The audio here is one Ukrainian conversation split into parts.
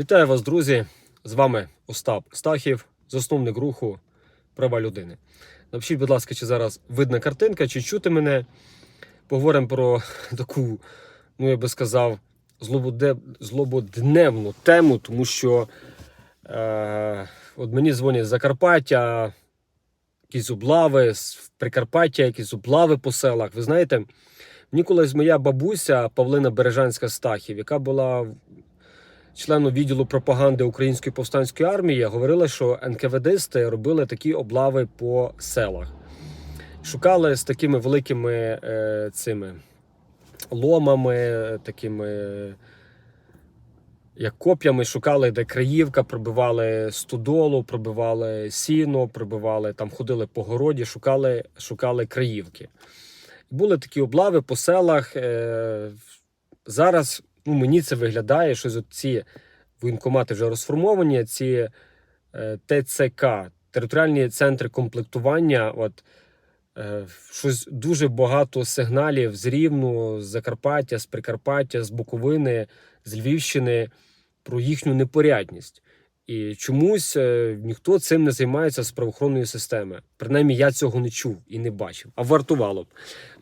Вітаю вас, друзі! З вами Остап Стахів, засновник руху права людини. Напишіть, будь ласка, чи зараз видна картинка, чи чути мене. Поговоримо про таку, ну я би сказав, злободневну тему, тому що е, от мені дзвонять з Закарпаття, якісь облави, з Прикарпаття, якісь облави по селах. Ви знаєте, мені колись моя бабуся Павлина Бережанська Стахів, яка була членом відділу пропаганди Української повстанської армії, говорила, що НКВДисти робили такі облави по селах. Шукали з такими великими е, цими ломами, такими як коп'ями, шукали, де краївка, пробивали стодолу, пробивали сіно, пробивали, там ходили по городі, шукали, шукали краївки. Були такі облави по селах. Е, зараз ну, мені це виглядає, що ці воєнкомати вже розформовані, ці е, ТЦК, територіальні центри комплектування. От, е, щось дуже багато сигналів з Рівну, з Закарпаття, з Прикарпаття, з Буковини, з Львівщини про їхню непорядність. І чомусь е, ніхто цим не займається з правоохоронної системи. Принаймні, я цього не чув і не бачив. А вартувало б.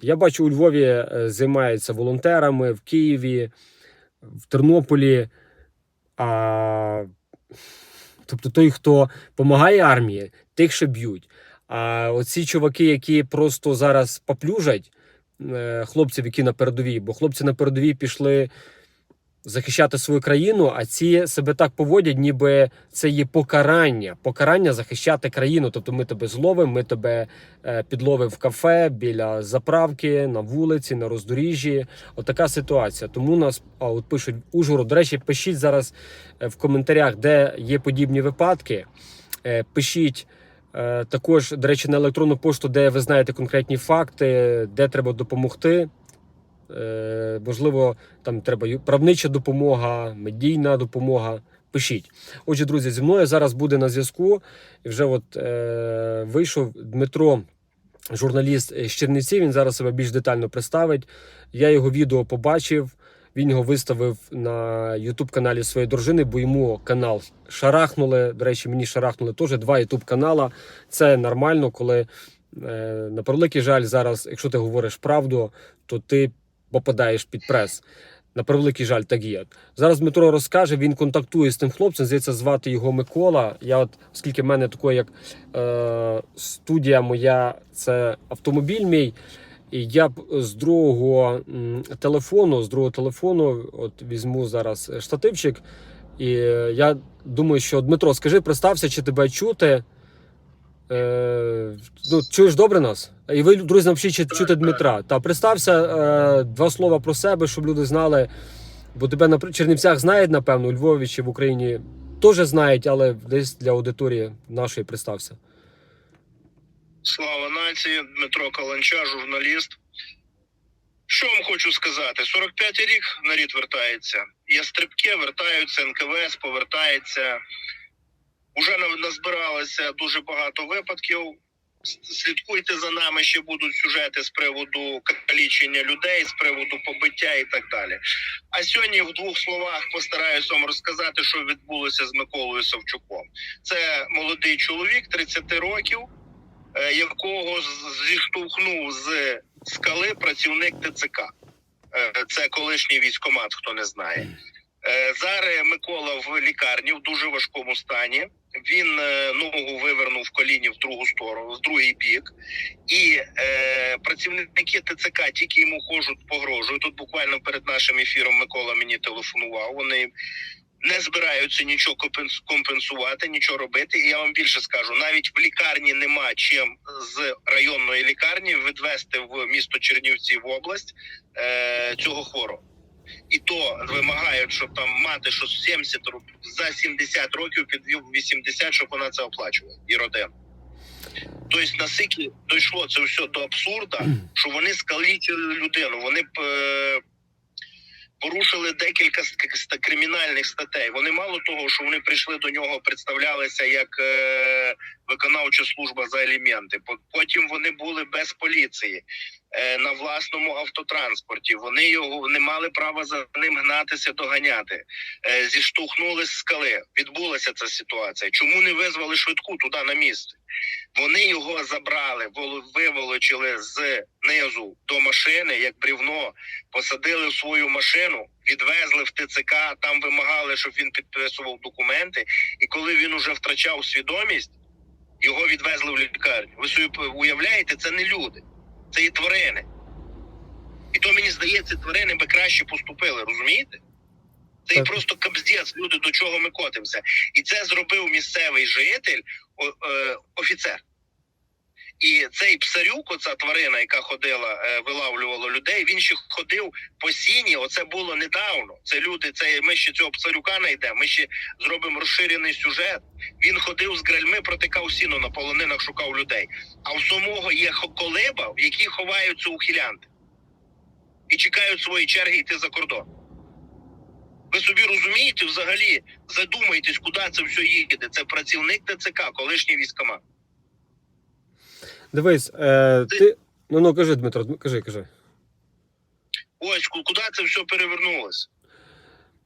Я бачу, у Львові займаються волонтерами в Києві, в Тернополі. А... Тобто той, хто допомагає армії, тих ще б'ють. А оці чуваки, які просто зараз поплюжать е, хлопців, які на передовій, бо хлопці на передовій пішли захищати свою країну, а ці себе так поводять, ніби це є покарання. Покарання захищати країну. Тобто ми тебе зловимо, ми тебе е, підловимо в кафе, біля заправки, на вулиці, на роздоріжжі. Отака ситуація. Тому нас а, от пишуть Ужгород. До речі, пишіть зараз е, в коментарях, де є подібні випадки. Е, Пишіть. Також, до речі, на електронну пошту, де ви знаєте конкретні факти, де треба допомогти. Е, Можливо, там треба правнича допомога, медійна допомога. Пишіть. Отже, друзі, зі мною зараз буде на зв'язку. І вже от е, вийшов Дмитро, журналіст з Чернівців. Він зараз себе більш детально представить. Я його відео побачив. Він його виставив на youtube каналі своєї дружини, бо йому канал шарахнули. До речі, мені шарахнули теж два youtube канала. Це нормально, коли е, на превеликий жаль, зараз, якщо ти говориш правду, то ти попадаєш під прес. На превеликий жаль, так є. Зараз Дмитро розкаже, він контактує з тим хлопцем. Здається, звати його Микола. Я, от, оскільки в мене такої, як е, студія моя, це автомобіль мій. І я б з другого телефону, з другого телефону, от візьму зараз е, штативчик. І е, я думаю, що Дмитро, скажи, представся, чи тебе чути. Е, ну, чуєш добре нас? І ви, друзі, напишіть, чи чути Дмитра. Та представся е, два слова про себе, щоб люди знали. Бо тебе на Чернівцях знають, напевно, у Львові чи в Україні теж знають, але десь для аудиторії нашої представся. Слава нації, Дмитро Каланча, журналіст. Що вам хочу сказати? 45-й рік нарід вертається. Є стрибки, вертаються, НКВС повертається. Уже назбиралося дуже багато випадків. Слідкуйте за нами, ще будуть сюжети з приводу калічення людей, з приводу побиття і так далі. А сьогодні в двох словах постараюся вам розказати, що відбулося з Миколою Савчуком. Це молодий чоловік, 30 років, е, якого зіштовхнув з скали працівник ТЦК. Е, Це колишній військомат, хто не знає. Е, Зараз Микола в лікарні в дуже важкому стані. Він е, ногу вивернув в коліні в другу сторону, в другий бік. І е, працівники ТЦК тільки йому хожуть, погрожують. Тут буквально перед нашим ефіром Микола мені телефонував. Вони не збираються нічого компенсувати, нічого робити. І я вам більше скажу: навіть в лікарні нема чим з районної лікарні відвести в місто Чернівці в область е, цього хворого. І то вимагають, щоб там мати що 70 років за 70 років під 80, щоб вона це оплачувала і родина. Тобто наскільки дійшло це все до абсурда, що вони скалічили людину. Вони б е, порушили декілька кримінальних статей. Вони мало того, що вони прийшли до нього, представлялися як е, виконавча служба за елементи. По- Потім вони були без поліції на власному автотранспорті. Вони його не мали права за ним гнатися, доганяти. Е, зіштовхнули з скали. Відбулася ця ситуація. Чому не визвали швидку туди на місце? Вони його забрали, воло- виволочили з низу до машини, як брівно, посадили в свою машину, відвезли в ТЦК, там вимагали, щоб він підписував документи. І коли він уже втрачав свідомість, його відвезли в лікарню. Ви собі уявляєте, це не люди, це і тварини. І то мені здається, тварини би краще поступили, розумієте? Це і просто кабздець, люди, до чого ми котимося. І це зробив місцевий житель, о- е, офіцер. І цей псарюк, оця тварина, яка ходила, е, вилавлювала людей, він ще ходив по сіні. Оце було недавно. Це люди, це ми ще цього псарюка знайдемо. Ми ще зробимо розширений сюжет. Він ходив з гральми, протикав сіно на полонинах, шукав людей. А в самого є колиба, в якій ховаються ухилянти і чекають свої черги йти за кордон. Ви собі розумієте, взагалі задумайтесь, куди це все їде. Це працівник ТЦК, колишній військомат. Дивись, е, ти. Ну ну кажи, Дмитро, кажи, кажи. Ось куди це все перевернулося.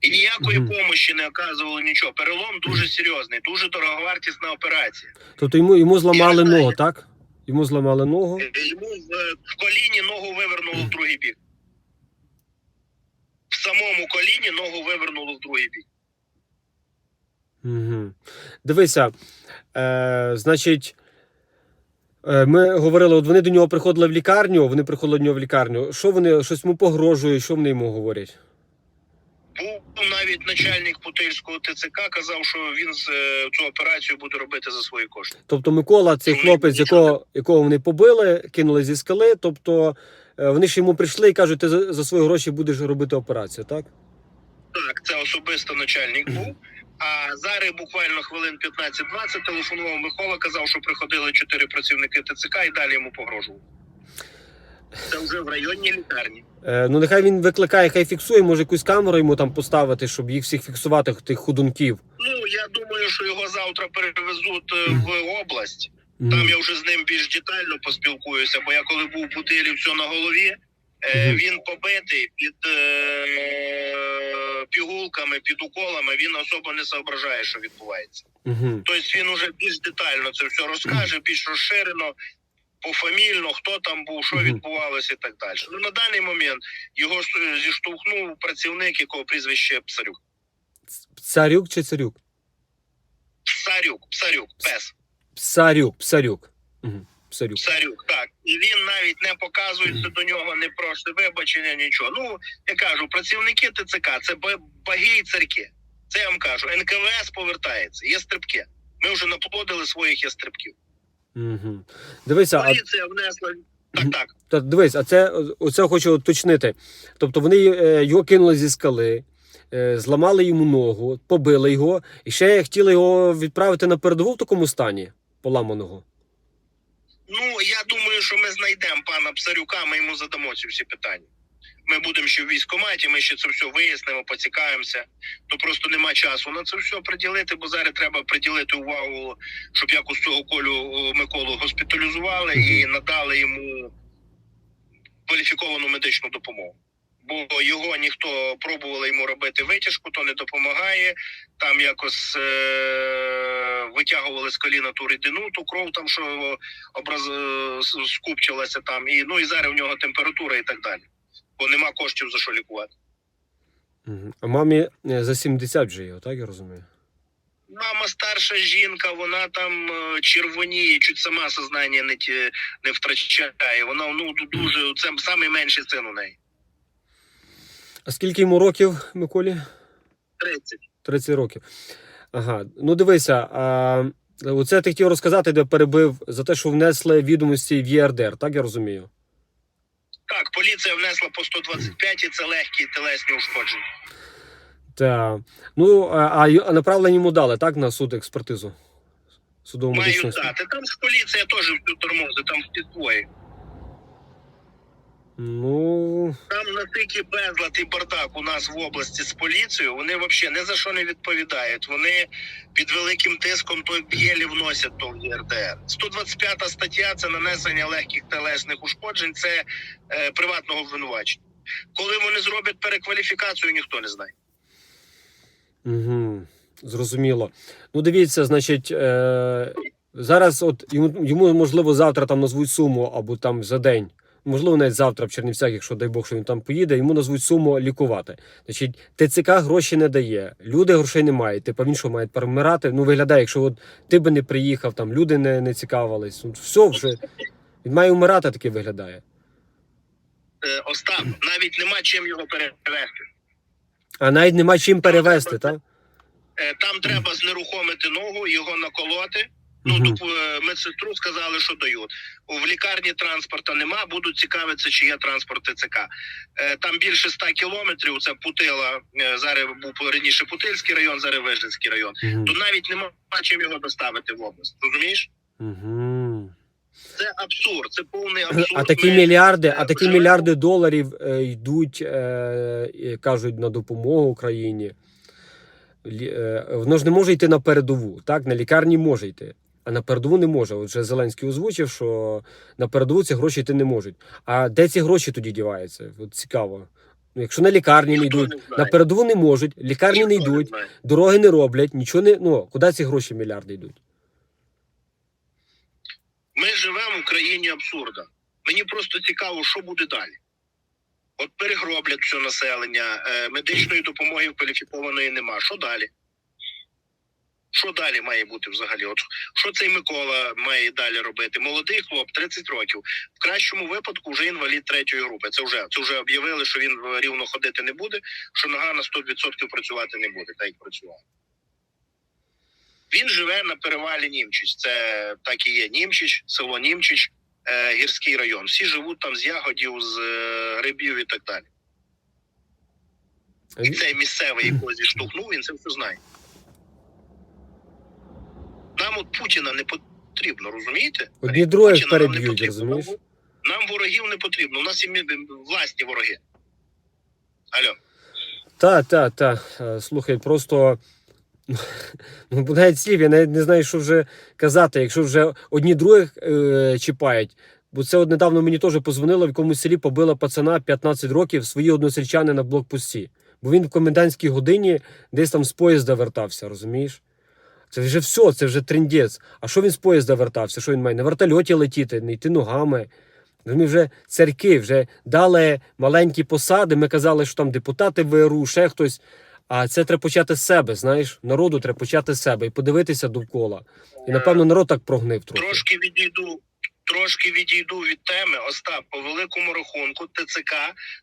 І ніякої Мгм. помощі не оказували нічого. Перелом дуже серйозний, дуже дороговартісна операція. Тобто йому, йому зламали знаю. ногу, так? Йому зламали ногу. Е, Йому в, е, в коліні ногу вивернуло в другий бік. В самому коліні ногу вивернуло в другий бік. Угу. Дивися, е, значить, ми говорили, от вони до нього приходили в лікарню, вони приходили до нього в лікарню. Що вони щось йому погрожує, що вони йому говорять? Був навіть начальник Путильського ТЦК казав, що він е, цю операцію буде робити за свої кошти. Тобто Микола, цей хлопець, якого, якого вони побили, кинули зі скали. Тобто е, вони ж йому прийшли і кажуть, ти за свої гроші будеш робити операцію, так? Так, це особисто начальник був. А зараз буквально хвилин 15-20 телефонував Микола, казав, що приходили чотири працівники ТЦК і далі йому погрожував. Це вже в районній лікарні. Е, ну нехай він викликає, хай фіксує, може якусь камеру йому там поставити, щоб їх всіх фіксувати, тих худунків. Ну я думаю, що його завтра перевезуть е, в область. Там я вже з ним більш детально поспілкуюся, бо я коли був в Путилі, все на голові. Е, Він побитий під е, пігулками, під уколами. Він особо не соображає, що відбувається. Тобто він уже більш детально це все розкаже, більш розширено, пофамільно, хто там був, що відбувалося і так далі. Ну на даний момент його е, зіштовхнув працівник, якого прізвище Псарюк. Псарюк чи царюк? Псарюк, Псарюк, пес. Псарюк, псарюк. Угу. Псарюк. Псарюк, так. І він навіть не показується до нього, не просить вибачення, нічого. Ну, я кажу, працівники ТЦК це ба- баги і царки. Це я вам кажу. НКВС повертається, є стрибки. Ми вже наплодили своїх є стрибків. Угу. Дивися, а Поліція внесла. Так, так. Та дивись, а це оце хочу уточнити. Тобто вони е, його кинули зі скали, е, зламали йому ногу, побили його, і ще хотіли його відправити на передову в такому стані поламаного. Ну, я думаю, що ми знайдемо пана Псарюка, ми йому задамо ці всі питання. Ми будемо ще в військкоматі, ми ще це все вияснимо, поцікаємося. То просто нема часу на це все приділити, бо зараз треба приділити увагу, щоб якось цього колю Миколу госпіталізували і надали йому кваліфіковану медичну допомогу. Бо його ніхто пробували йому робити витяжку, то не допомагає. Там якось е- витягували з коліна ту рідину, ту кров там, що образ е, скупчилася там. І ну і зараз в нього температура і так далі. Бо нема коштів за що лікувати. Угу. А мамі е, за 70 вже його, так я розумію? Мама старша жінка, вона там е, червоніє, чуть сама сознання не не втрачає. Вона ну дуже це самий менший син у неї. А скільки йому років, Миколі? 30. 30 років. Ага. Ну дивися, а оце ти хотів розказати, де перебив за те, що внесли відомості в ЄРДР, так я розумію? Так, поліція внесла по 125 і це легкі телесні ушкодження. Так. Ну, а, а направлення йому дали, так, на суд експертизу? Мають медичну дати. Там ж поліція теж всю тормози, там всі свої. Ну, Там настільки безлад і бардак у нас в області з поліцією, вони взагалі ні за що не відповідають. Вони під великим тиском то єлі вносять то в ЄРДР. 125 стаття це нанесення легких телесних ушкоджень, це е, приватного обвинувачення. Коли вони зроблять перекваліфікацію, ніхто не знає. угу, зрозуміло. Ну, дивіться, значить, е, зараз от йому, йому, можливо, завтра там назвуть суму або там за день. Можливо, навіть завтра в Чернівцях, якщо дай Бог, що він там поїде, йому назвуть суму лікувати. Значить, ТЦК гроші не дає, люди грошей не мають. Типа він що має перемирати? Ну виглядає, якщо от ти би не приїхав, там люди не, не цікавились. Ну, все вже. Він має вмирати, таке виглядає. Е, Остап, навіть нема чим його перевести. А навіть нема чим перевезти, так? Е, Там треба знерухомити ногу, його наколоти. Ну, Мгм. тут е, медсестру сказали, що дають. В лікарні транспорту нема, будуть цікавитися, чи є транспорт ТЦК. Е, Там більше 100 кілометрів. Це Путила. е, Зараз був раніше Путильський район, зараз Вижницький район. Угу. Тут навіть нема чим його доставити в область. Розумієш? Угу. Це абсурд, це повний абсурд. А такі Ми, мільярди, е, а такі живемо- мільярди доларів е, йдуть, е, кажуть, на допомогу Україні. Лі- е, Воно ж не може йти на передову. Так, на лікарні може йти, а на передову не може. От вже Зеленський озвучив, що на передову ці гроші йти не можуть. А де ці гроші тоді діваються? От цікаво. Ну, якщо на лікарні не йдуть, не на передову не можуть, лікарні не йдуть, дороги не роблять, нічого не. Ну, куди ці гроші мільярди йдуть? Ми живемо в країні абсурда. Мені просто цікаво, що буде далі. От перегроблять все населення, е, медичної допомоги кваліфікованої нема. Що далі? Що далі має бути взагалі? От що цей Микола має далі робити? Молодий хлоп, 30 років. В кращому випадку вже інвалід третьої групи. Це вже це вже об'явили, що він е, рівно ходити не буде, що нога на 100% працювати не буде, так як працював. Він живе на перевалі Німчич. Це так і є Німчич, село Німчич, е, гірський район. Всі живуть там з ягодів, з е, грибів і так далі. І цей місцевий, якого зіштовхнув, він це все знає. Нам от Путіна не потрібно, розумієте? Не переб'ють, розумієш? Нам, ворогів не потрібно. У нас є власні вороги. Алло. Та, та, та. Е, Слухай, просто. Ну, навіть слів, я навіть не знаю, що вже казати, якщо вже одні других е, чіпають. Бо це от недавно мені теж позвонило, в якомусь селі побила пацана 15 років свої односельчани на блокпості. Бо він в комендантській годині десь там з поїзда вертався, розумієш? Це вже все, це вже трендець. А що він з поїзда вертався? Що він має? На вертольоті летіти, не йти ногами. Ми вже церкви, вже дали маленькі посади. Ми казали, що там депутати ВРУ, ще хтось. А це треба почати з себе, знаєш. Народу треба почати з себе і подивитися довкола. І напевно народ так прогнив трохи. Трошки відійду. Трошки відійду від теми. Остап, по великому рахунку, ТЦК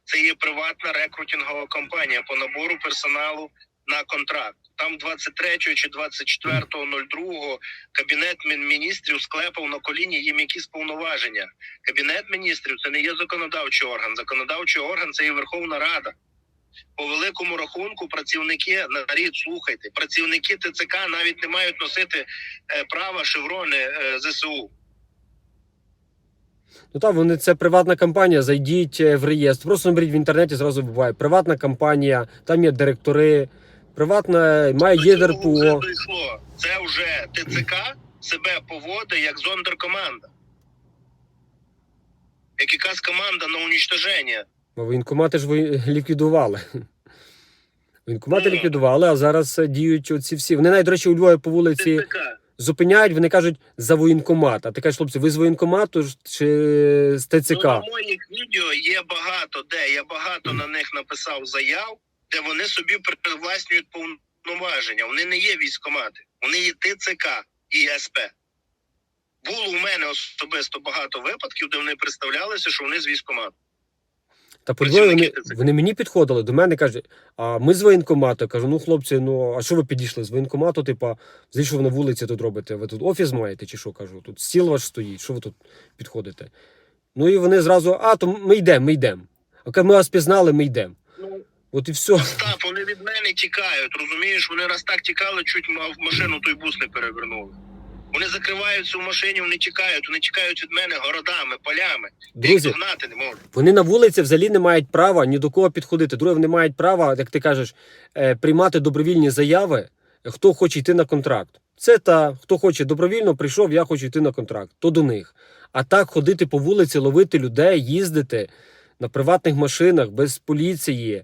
це є приватна рекрутингова компанія по набору персоналу на контракт. Там 23 чи 24.02 кабінет міністрів склепав на коліні їм якісь повноваження. Кабінет міністрів це не є законодавчий орган. Законодавчий орган це є Верховна Рада. По великому рахунку працівники нарід, слухайте, працівники ТЦК навіть не мають носити е, права шеврони е, ЗСУ. Ну так, вони це приватна компанія. Зайдіть е, в реєстр. Просто наберіть в інтернеті, зразу буває. Приватна компанія, там є директори. Приватна має До є цього ДРПО. вже дійшло. Це вже ТЦК себе поводить як зондеркоманда. Як якась команда на унічтоження. Бо Воєнкомати ж ви- ліквідували. Воєнкомати Ну. ліквідували, а зараз діють оці всі. Вони навіть, до речі, у Львові по вулиці зупиняють, вони кажуть за воєнкомат. А ти кажеш, хлопці, ви з воєнкомату чи з ТЦК? Ну, на моїх відео є багато де. Я багато на них написав заяв, де вони собі привласнюють повноваження. Вони не є військомати, вони є ТЦК і СП. Було у мене особисто багато випадків, де вони представлялися, що вони з військомату. Та по Львові вони, вони мені підходили до мене кажуть, а ми з воєнкомату. Кажу, ну хлопці, ну а що ви підійшли з воєнкомату? Типа, зі що ви на вулиці тут робите? Ви тут офіс маєте чи що кажу? Тут стіл ваш стоїть, що ви тут підходите? Ну і вони зразу, а то ми йдемо, ми йдемо. А ми вас пізнали, ми йдемо. От і все. Остап, вони від мене тікають, розумієш? Вони раз так тікали, чуть машину той бус не перевернули. Вони закриваються в машині, вони тікають, вони тікають від мене городами, полями. Друзі, їх догнати не можу. Вони на вулиці взагалі не мають права ні до кого підходити. Друге, вони мають право, як ти кажеш, е, приймати добровільні заяви, хто хоче йти на контракт. Це та хто хоче добровільно прийшов, я хочу йти на контракт, то до них. А так ходити по вулиці, ловити людей, їздити на приватних машинах без поліції.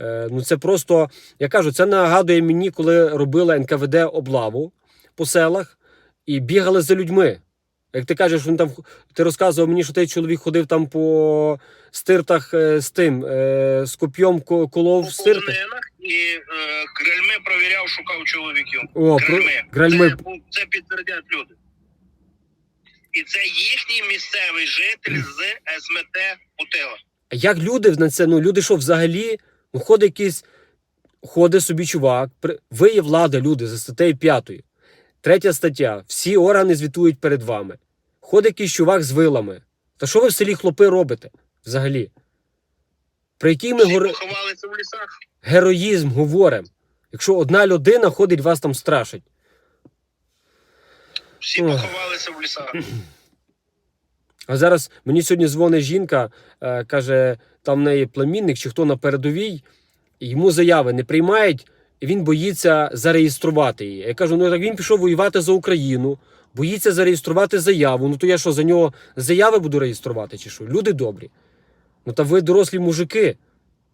Е, Ну це просто я кажу, це нагадує мені, коли робили НКВД облаву по селах і бігали за людьми. Як ти кажеш, він там ти розказував мені, що той чоловік ходив там по стиртах е, з тим, е, з коп'єм ко- колов По стирти. і е, гральми провіряв, шукав чоловіків. О. Гральми. гральми. Це, це підтвердять люди. І це їхній місцевий житель з СМТ Путила. А як люди на це? Ну люди що взагалі? Ну ходить якийсь, ходить собі чувак. Ви є влада, люди, за статтею 5. Третя стаття. Всі органи звітують перед вами. Ходить якийсь чувак з вилами. Та що ви в селі хлопи робите взагалі? Про який ми в лісах. героїзм говоримо? Якщо одна людина ходить, вас там страшить. Всі Ох. поховалися в лісах. А зараз мені сьогодні дзвонить жінка, е, каже, там в неї племінник чи хто на передовій, йому заяви не приймають, і він боїться зареєструвати її. Я кажу: ну так він пішов воювати за Україну, боїться зареєструвати заяву. Ну то я що, за нього заяви буду реєструвати, чи що? Люди добрі. Ну та ви дорослі мужики.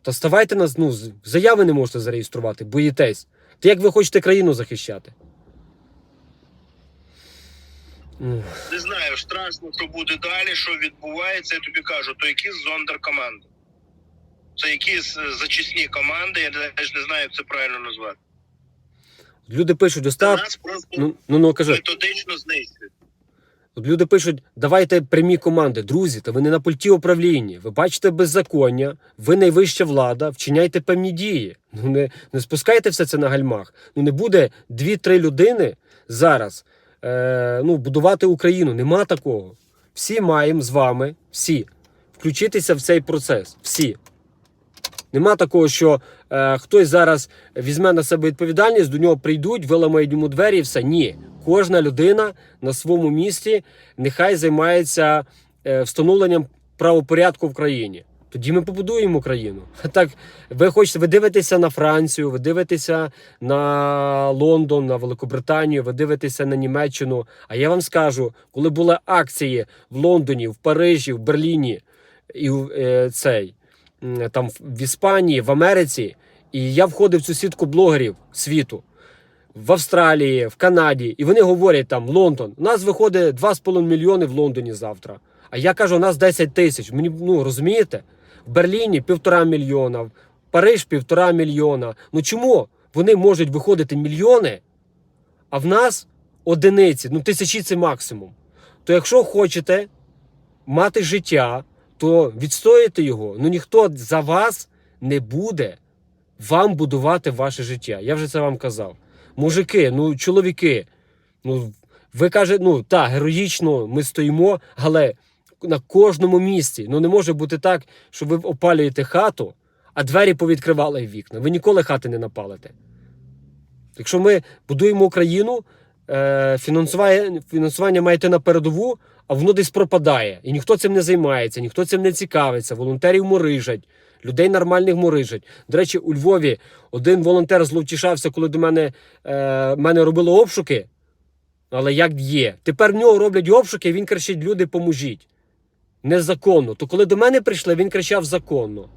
Та ставайте нас, ну, заяви не можете зареєструвати, боїтесь. Та як ви хочете країну захищати? Не знаю, страшно, що буде далі, що відбувається, я тобі кажу, то якісь зондеркоманди. Це якісь е, зачисні команди, я навіть не знаю, як це правильно назвати. Люди пишуть, нас просто ну, ну, ну кажи. методично знищують. От люди пишуть, давайте прямі команди. Друзі, та ви не на пульті управління. Ви бачите беззаконня, ви найвища влада, вчиняйте певні дії. Ну не, не спускайте все це на гальмах. Ну не буде дві-три людини зараз е, ну, будувати Україну. Нема такого. Всі маємо з вами, всі, включитися в цей процес. Всі. Нема такого, що е, хтось зараз візьме на себе відповідальність, до нього прийдуть, виламають йому двері і все. Ні. Кожна людина на своєму місці нехай займається е, встановленням правопорядку в країні. Тоді ми побудуємо країну. Так, ви хочете, ви дивитеся на Францію, ви дивитеся на Лондон, на Великобританію, ви дивитеся на Німеччину. А я вам скажу, коли були акції в Лондоні, в Парижі, в Берліні і е, цей там в Іспанії, в Америці, і я входив в цю сітку блогерів світу в Австралії, в Канаді, і вони говорять там Лондон. У нас виходить 2,5 мільйони в Лондоні завтра. А я кажу, у нас 10 тисяч. Мені ну розумієте? Берліні півтора мільйона, Париж півтора мільйона. Ну чому вони можуть виходити мільйони, а в нас одиниці, ну тисячі це максимум. То якщо хочете мати життя, то відстоїте його. Ну ніхто за вас не буде вам будувати ваше життя. Я вже це вам казав. Мужики, ну чоловіки, ну ви кажете, ну так, героїчно ми стоїмо, але на кожному місці. Ну не може бути так, що ви опалюєте хату, а двері повідкривали вікна. Ви ніколи хати не напалите. Якщо ми будуємо Україну, е, фінансування, фінансування має на передову, а воно десь пропадає. І ніхто цим не займається, ніхто цим не цікавиться. Волонтерів морижать, людей нормальних морижать. До речі, у Львові один волонтер зловтішався, коли до мене, е, мене робили обшуки. Але як є? Тепер в нього роблять обшуки, він кричить: люди, поможіть. Незаконно. То коли до мене прийшли, він кричав законно.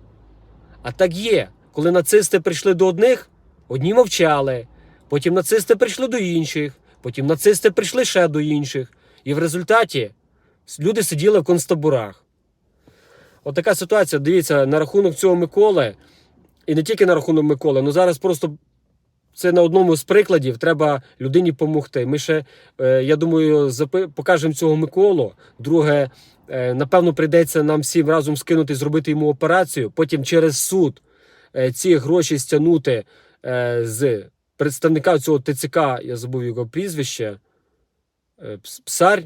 А так є. Коли нацисти прийшли до одних, одні мовчали. Потім нацисти прийшли до інших, потім нацисти прийшли ще до інших. І в результаті люди сиділи в концтаборах. От така ситуація. Дивіться, на рахунок цього Миколи, і не тільки на рахунок Миколи, ну зараз просто це на одному з прикладів треба людині допомогти. Ми ще, е, я думаю, покажемо цього Миколу. Друге, е, напевно, прийдеться нам всім разом скинути, зробити йому операцію. Потім через суд е, ці гроші стягнути з представника цього ТЦК, я забув його прізвище. е, Пс- Псар,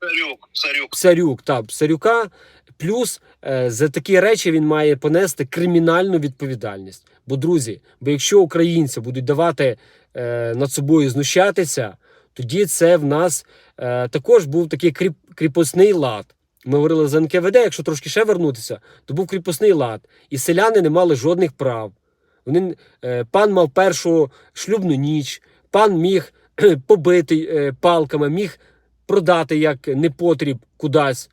Царюк, царюк. Псарюк, та Псарюка. Плюс е, за такі речі він має понести кримінальну відповідальність. Бо, друзі, бо якщо українці будуть давати е, над собою знущатися, Тоді це в нас е, також був такий кріп, кріпосний лад. Ми говорили за НКВД, якщо трошки ще вернутися, то був кріпосний лад. І селяни не мали жодних прав. Вони, пан мав першу шлюбну ніч, пан міг побити палками, міг продати як непотріб кудись.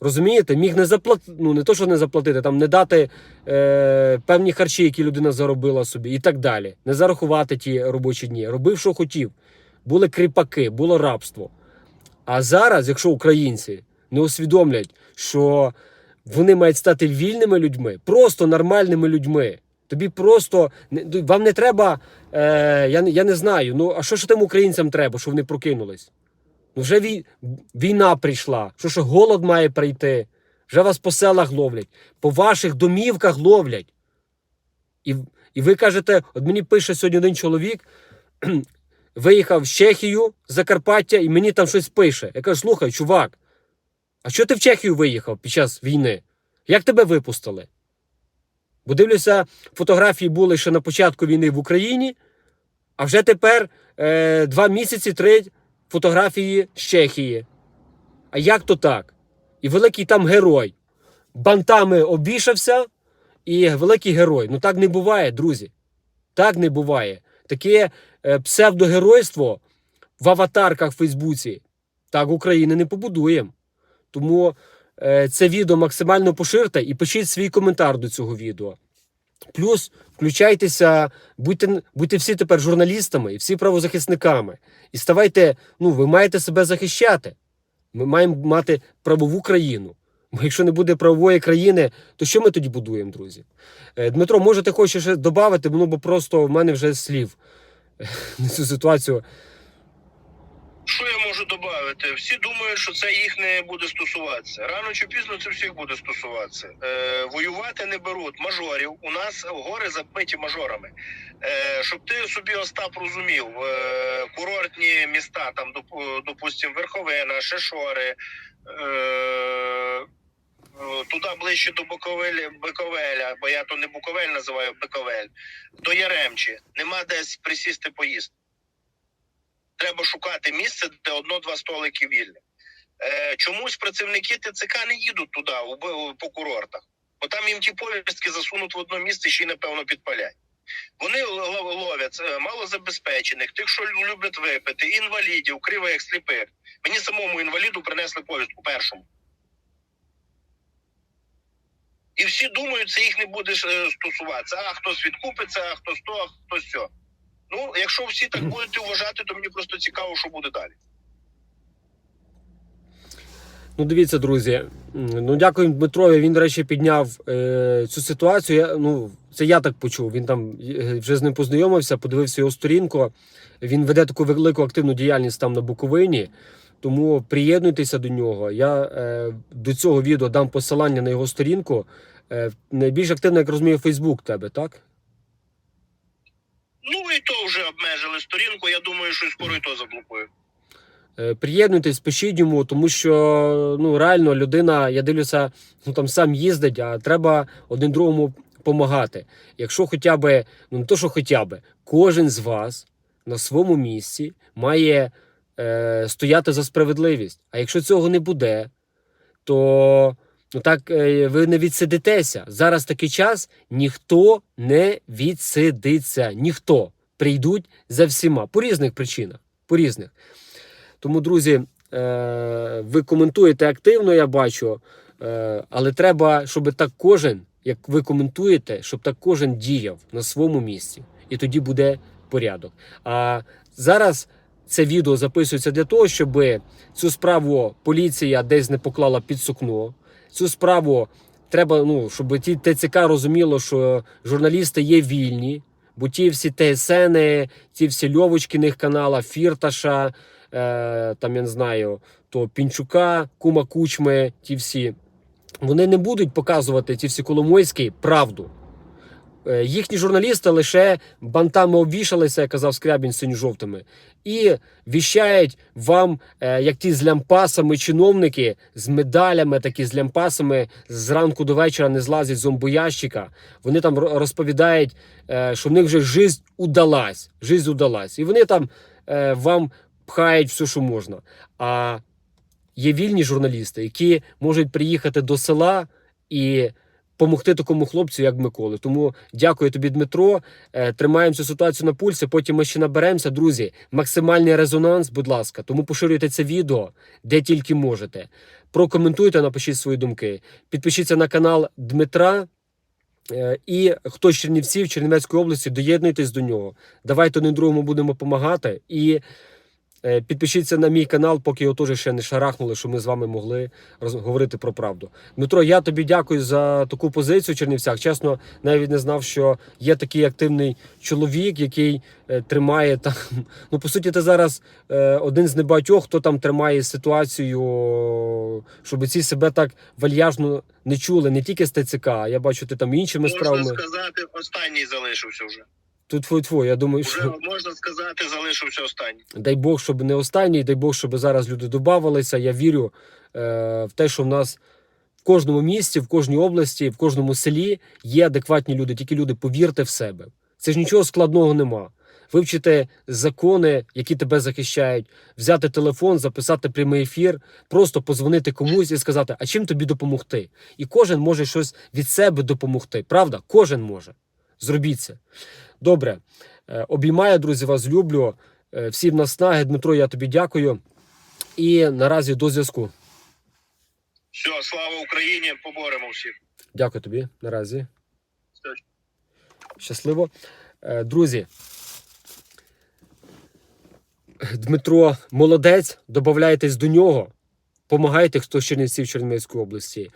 Розумієте? Міг не заплатити, ну не то, що не заплатити, там не дати е, певні харчі, які людина заробила собі, і так далі. Не зарахувати ті робочі дні. Робив, що хотів. Були кріпаки, було рабство. А зараз, якщо українці не усвідомлять, що вони мають стати вільними людьми, просто нормальними людьми. Тобі просто вам не треба. Е, я, я не знаю. Ну а що ж тим українцям треба, щоб вони прокинулись? Вже вій, війна прийшла. Що ж голод має прийти? Вже вас по селах ловлять, по ваших домівках ловлять. І, і ви кажете, от мені пише сьогодні один чоловік, виїхав в Чехію, з Закарпаття, і мені там щось пише. Я кажу: слухай, чувак, а що ти в Чехію виїхав під час війни? Як тебе випустили? Бо дивлюся, фотографії були ще на початку війни в Україні, а вже тепер е, два місяці, три фотографії з Чехії. А як то так? І великий там герой. Бантами обвішався, і великий герой. Ну так не буває, друзі. Так не буває. Таке е, псевдогеройство в аватарках в Фейсбуці. Так України не побудуємо. Тому е, це відео максимально поширте і пишіть свій коментар до цього відео. Плюс включайтеся, будьте, будьте всі тепер журналістами і всі правозахисниками. І ставайте, ну, ви маєте себе захищати. Ми маємо мати правову країну. Бо якщо не буде правової країни, то що ми тоді будуємо, друзі? Е, Дмитро, може, ти хочеш додати, ну бо просто в мене вже слів на цю ситуацію. Що я додати? Всі думають, що це їх не буде стосуватися. Рано чи пізно це всіх буде стосуватися. Е, воювати не беруть мажорів. У нас гори забиті мажорами. Е, щоб ти собі Остап розумів, е, курортні міста, там доп- допустим, Верховина, Шешори. Е, Туди ближче до Буковеля, Биковеля, бо я то не Буковель називаю Биковель, до Яремчі. Нема десь присісти поїсти треба шукати місце, де одно-два столики вільні. Е, чомусь працівники ТЦК не їдуть туди, по курортах, бо там їм ті повістки засунуть в одно місце ще й напевно підпалять. Вони ловлять е, малозабезпечених, тих, що люблять випити, інвалідів, кривих, сліпих. Мені самому інваліду принесли повістку першому. І всі думають, це їх не буде е, стосуватися. А хтось відкупиться, а хтось то, а хтось сьо. Ну, якщо всі так будете вважати, то мені просто цікаво, що буде далі. Ну, дивіться, друзі. Ну, дякую Дмитрові. Він, до речі, підняв е, цю ситуацію. Я, ну, це я так почув. Він там е, вже з ним познайомився, подивився його сторінку. Він веде таку велику активну діяльність там на Буковині. Тому приєднуйтеся до нього. Я е, до цього відео дам посилання на його сторінку. Е, найбільш активно, як розумію, Фейсбук тебе, так? Ну і то вже обмежили сторінку. Я думаю, що скоро і то заблокую. Е, Приєднуйтесь, пишіть йому, тому що ну реально людина, я дивлюся, ну там сам їздить, а треба один другому допомагати. Якщо хоча би, ну не то, що хоча би, кожен з вас на своєму місці має е, стояти за справедливість. А якщо цього не буде, то ну так е, ви не відсидитеся. Зараз такий час ніхто не відсидиться. Ніхто прийдуть за всіма по різних причинах. По різних. Тому, друзі, е, ви коментуєте активно, я бачу, е, але треба, щоб так кожен, як ви коментуєте, щоб так кожен діяв на своєму місці. І тоді буде порядок. А зараз це відео записується для того, щоб цю справу поліція десь не поклала під сукно. Цю справу треба, ну, щоб ті ТЦК розуміло, що журналісти є вільні, бо ті всі ТСН, ті всі Льовочкиних канала, Фірташа, е, там я не знаю, то Пінчука, Кума Кучми, ті всі. Вони не будуть показувати ті всі Коломойські правду. Е, Їхні журналісти лише бантами обвішалися, як казав Скрябін синьо-жовтими, і віщають вам, е, як ті з лямпасами чиновники з медалями, такі з лямпасами зранку до вечора не злазять зомбоящика. Вони там розповідають, е, що в них вже жизнь удалась. Жизнь удалась. І вони там вам пхають все, що можна. А є вільні журналісти, які можуть приїхати до села і допомогти такому хлопцю, як Миколи. Тому дякую тобі, Дмитро. Е, Тримаємо цю ситуацію на пульсі. Потім ми ще наберемося. Друзі, максимальний резонанс, будь ласка. Тому поширюйте це відео де тільки можете. Прокоментуйте, напишіть свої думки. Підпишіться на канал Дмитра. Е, І хто з Чернівців, Чернівецької області, доєднуйтесь до нього. Давайте один другому будемо допомагати. І підпишіться на мій канал, поки його теж ще не шарахнули, щоб ми з вами могли говорити про правду. Дмитро, я тобі дякую за таку позицію в Чернівцях. Чесно, навіть не знав, що є такий активний чоловік, який е, тримає там. Ну, по суті, ти зараз е, один з небагатьох, хто там тримає ситуацію, щоб ці себе так вальяжно не чули, не тільки з ТЦК. а Я бачу, ти там іншими Можна справами. сказати, останній залишився вже. Тут твой твой. Я думаю, що можна сказати, залишився останній. дай Бог, щоб не останній, дай Бог, щоб зараз люди додавалися. Я вірю е, в те, що в нас в кожному місті, в кожній області, в кожному селі є адекватні люди. Тільки люди, повірте в себе. Це ж нічого складного нема. Вивчити закони, які тебе захищають, взяти телефон, записати прямий ефір, просто позвонити комусь і сказати, а чим тобі допомогти? І кожен може щось від себе допомогти. Правда? Кожен може. Зробіть це. Добре. Е, Обіймаю, друзі, вас люблю. Е, Всім наснаги. Дмитро, я тобі дякую. І наразі до зв'язку. Все, слава Україні, поборемо всіх. Дякую тобі наразі. Все. Щасливо. Е, Друзі. Дмитро молодець. Додавайтесь до нього. Помагайте, хто з Чернівців Чернівецької області.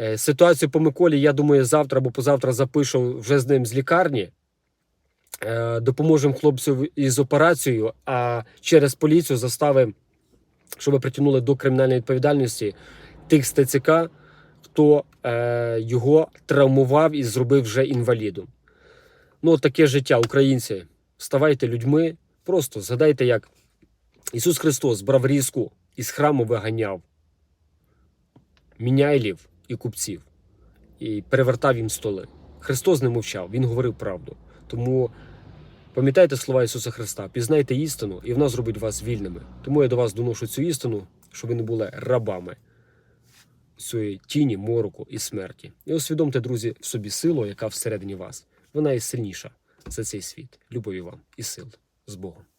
Е, Ситуацію по Миколі, я думаю, завтра або позавтра запишу вже з ним з лікарні. Е, Допоможемо хлопцю із операцією, а через поліцію заставимо, щоб притягнули до кримінальної відповідальності тих з хто е, його травмував і зробив вже інвалідом. Ну, таке життя, українці. Ставайте людьми, просто згадайте, як Ісус Христос брав різку із храму виганяв міняйлів і купців і перевертав їм столи. Христос не мовчав, Він говорив правду. Тому пам'ятайте слова Ісуса Христа, пізнайте істину, і вона зробить вас вільними. Тому я до вас доношу цю істину, щоб ви не були рабами цієї тіні, мороку і смерті. І усвідомте, друзі, в собі силу, яка всередині вас. Вона є сильніша за цей світ. Любові вам і сил з Богом.